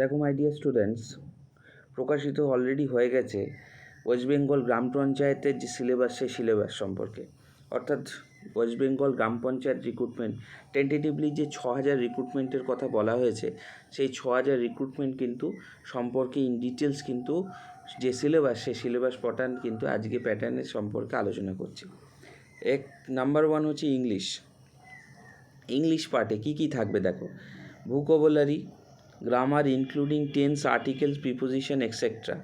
দেখো my dear students প্রকাশিত already হয়ে গেছে ওয়েস্ট বেঙ্গল গ্রাম পঞ্চায়েতের যে সিলেবাস সেই সিলেবাস সম্পর্কে। অর্থাৎ ওয়েস্ট বেঙ্গল গ্রাম পঞ্চায়েত রিক্রুটমেন্ট টেন্টেটিভলি যে ছ হাজার রিক্রুটমেন্টের কথা বলা হয়েছে, সেই ছ হাজার রিক্রুটমেন্ট কিন্তু সম্পর্কে ইন ডিটেলস কিন্তু যে সিলেবাস সেই সিলেবাস প্যাটার্ন কিন্তু আজকে প্যাটার্নের সম্পর্কে আলোচনা করছি। এক নাম্বার ওয়ান হচ্ছে ইংলিশ ইংলিশ পার্টে কী কী থাকবে দেখো? Vocabulary grammar including tense articles preposition etcetera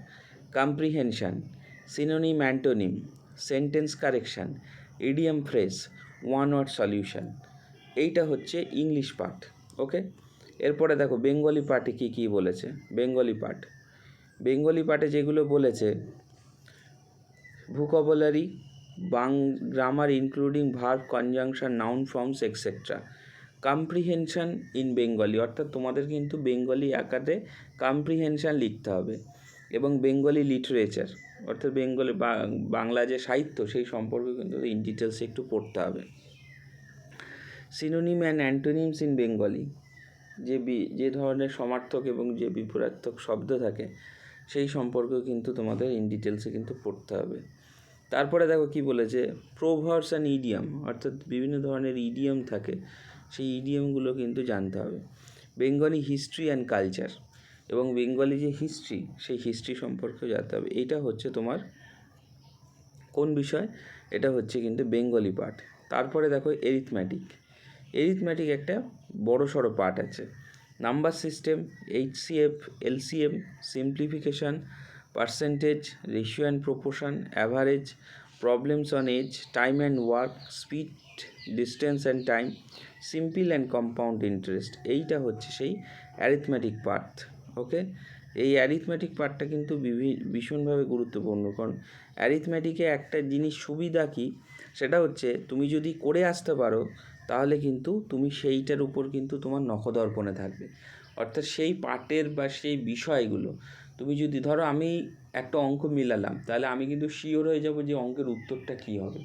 comprehension synonym antonym sentence correction idiom phrase one word solution এইটা হচ্ছে ইংলিশ পার্ট ওকে এরপরে দেখো বেঙ্গলি পার্টে কী কী বলেছে? বেঙ্গলি পার্ট বেঙ্গলি পার্টে যেগুলো বলেছে ভুকোবুলারি বাং grammar including verb conjunction noun forms etcetera comprehension in Bengali অর্থাৎ তোমাদের কিন্তু বেঙ্গলি আকারে কম্প্রিহেনশন লিখতে হবে এবং বেঙ্গলি লিটারেচার অর্থাৎ বেঙ্গলি বাংলা যে সাহিত্য, সেই সম্পর্কে কিন্তু ইন ডিটেলসে একটু পড়তে হবে। Synonym and antonyms in Bengali যে বি, যে ধরনের সমার্থক এবং যে বিপরীতার্থক শব্দ থাকে, সেই সম্পর্কেও কিন্তু তোমাদের ইন ডিটেলসে কিন্তু পড়তে হবে। তারপরে দেখো কি বলেছে প্রোভার্স অ্যান্ড ইডিয়াম অর্থাৎ বিভিন্ন ধরনের ইডিয়াম থাকে সেই ইডিয়ামগুলো কিন্তু জানতে হবে। বেঙ্গলি হিস্ট্রি অ্যান্ড কালচার এবং বেঙ্গলি যে হিস্ট্রি, সেই হিস্ট্রি সম্পর্কেও জানতে হবে। এইটা হচ্ছে তোমার কোন বিষয়? এটা হচ্ছে কিন্তু বেঙ্গলি পার্ট তারপরে দেখো এরিথম্যাটিক এরিথম্যাটিক একটা বড় সড়ো পার্ট আছে। Number system HCF LCM simplification percentage ratio and proportion average problems on age time and work speed distance and time simple and compound interest এইটা হচ্ছে সেই অ্যারিথমেটিক পার্ট ওকে এই অ্যারিথমেটিক পার্টটা কিন্তু ভীষণভাবে গুরুত্বপূর্ণ, কারণ অ্যারিথমেটিকে একটা জিনিস সুবিধা কী? সেটা হচ্ছে তুমি যদি করে আসতে পারো, তাহলে কিন্তু তুমি সেইটার উপর কিন্তু তোমার নখদর্পণে থাকবে। অর্থাৎ সেই পার্টের বা সেই বিষয়গুলো, তুমি যদি ধরো আমি একটা অঙ্ক মিলালাম, তাহলে আমি কিন্তু শিওর হয়ে যাব যে অঙ্কের উত্তরটা কী হবে।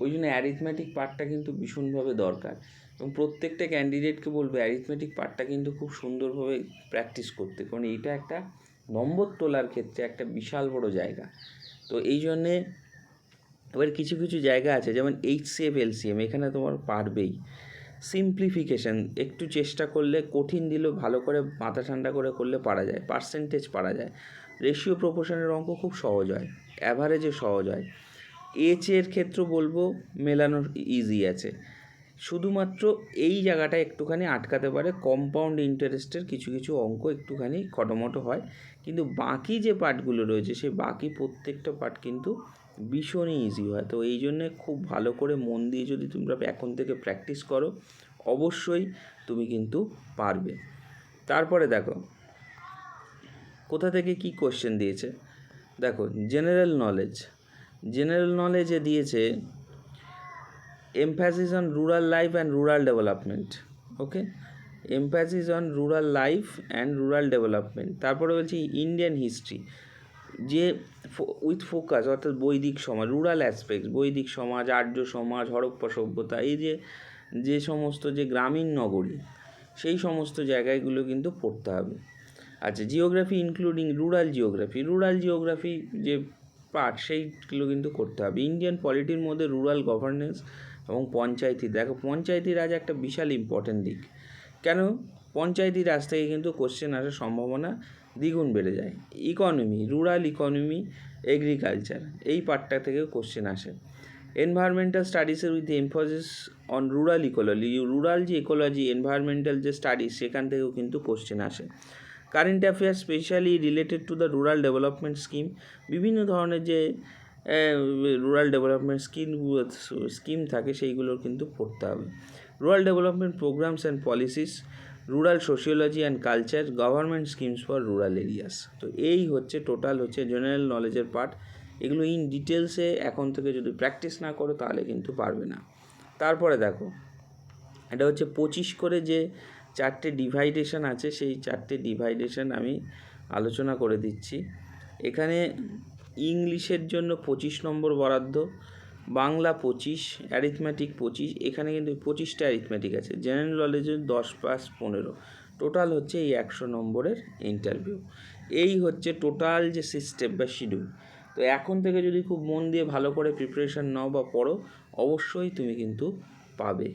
ওই জন্য অ্যারিথমেটিক পার্টটা কিন্তু ভীষণভাবে দরকার। এবং প্রত্যেকটা ক্যান্ডিডেটকে বলবে অ্যারিথমেটিক পার্টটা কিন্তু খুব সুন্দরভাবে প্র্যাকটিস করতে। কারণ এইটা একটা নম্বর তোলার ক্ষেত্রে একটা বিশাল বড় জায়গা। তো এই জন্যে এবার কিছু কিছু জায়গা আছে, যেমন এইচ সি এফ এলসিএম এখানে তোমার পারবেই। সিম্পলিফিকেশান একটু চেষ্টা করলে, কঠিন দিলেও ভালো করে, মাথা ঠান্ডা করে করলে পারা যায় পার্সেন্টেজ পারা যায়। রেশিও প্রপোর্শনের অঙ্ক খুব সহজ হয় অ্যাভারেজে সহজ হয়। এইচ এর ক্ষেত্রে বলব, মেলানোর ইজি আছে। শুধুমাত্র এই জায়গাটা একটুখানি আটকাতে পারে কম্পাউন্ড ইন্টারেস্টের কিছু কিছু অঙ্ক একটুখানি খটোমটো হয়। কিন্তু বাকি যে পার্টগুলো রয়েছে, সেই বাকি প্রত্যেকটা পার্ট কিন্তু ভীষণই ইজি হয়। তো এই জন্যে খুব ভালো করে মন দিয়ে যদি তোমরা এখন থেকে প্র্যাকটিস করো, অবশ্যই তুমি কিন্তু পারবে। তারপরে দেখো, কোথা থেকে কি কোশ্চেন দিয়েছে? দেখো জেনারেল নলেজ জেনারেল নলেজে দিয়েছে emphasis on rural life and rural development okay emphasis on rural life and rural development তারপরে বলছি ইন্ডিয়ান হিস্ট্রি যে উইথ ফোকাস অর্থাৎ বৈদিক সমাজ রুরাল অ্যাসপেক্ট বৈদিক সমাজ, আর্য সমাজ, হরপ্পা সভ্যতা, এই যে যে সমস্ত যে গ্রামীণ নগরী, সেই সমস্ত জায়গাগুলো কিন্তু পড়তে হবে। আচ্ছা geography including rural geography rural geography যে পার্ট সেইগুলো কিন্তু করতে হবে। ইন্ডিয়ান পলিটির মধ্যে রুরাল গভর্নেন্স এবং পঞ্চায়েতি, দেখো পঞ্চায়েতি রাজ একটা বিশাল ইম্পর্টেন্ট দিক। কেন? পঞ্চায়েতি রাজ থেকে কিন্তু কোশ্চেন আসার সম্ভাবনা দ্বিগুণ বেড়ে যায়। ইকোনমি রুরাল ইকোনমি এগ্রিকালচার এই পার্টটা থেকেও কোশ্চেন আসে। Environmental স্টাডিজের with emphasis on rural ecology rural যে ইকোলজি এনভায়রনমেন্টাল যে স্টাডিজ সেখান থেকেও কিন্তু কোশ্চেন আসে। Current affairs specially related to the rural development scheme বিভিন্ন ধরনের যে রুরাল ডেভেলপমেন্ট স্কিম স্কিম থাকে সেইগুলোর কিন্তু পড়তে হবে। Rural development programmes and policies rural sociology and culture government schemes for rural areas তো এই হচ্ছে টোটাল হচ্ছে জেনারেল নলেজের পার্ট এগুলো ইন ডিটেলসে এখন থেকে যদি প্র্যাকটিস না করো তাহলে কিন্তু পারবে না। তারপরে দেখো, এটা হচ্ছে পঁচিশ করে যে চারটে ডিভাইডেশন আছে, সেই চারটে ডিভাইডেশন আমি আলোচনা করে দিচ্ছি। এখানে ইংলিশের জন্য পঁচিশ নম্বর বরাদ্দ, বাংলা পঁচিশ অ্যারিথমেটিক পঁচিশ, এখানে কিন্তু পঁচিশটা অ্যারিথমেটিক আছে। জেনারেল নলেজের দশ পাঁচ পনেরো। টোটাল হচ্ছে এই একশো নম্বরের ইন্টারভিউ এই হচ্ছে টোটাল যে সিস্টেম বা শিডিউল তো এখন থেকে যদি খুব মন দিয়ে ভালো করে প্রিপারেশান নাও বা পড়ো, অবশ্যই তুমি কিন্তু পাবে।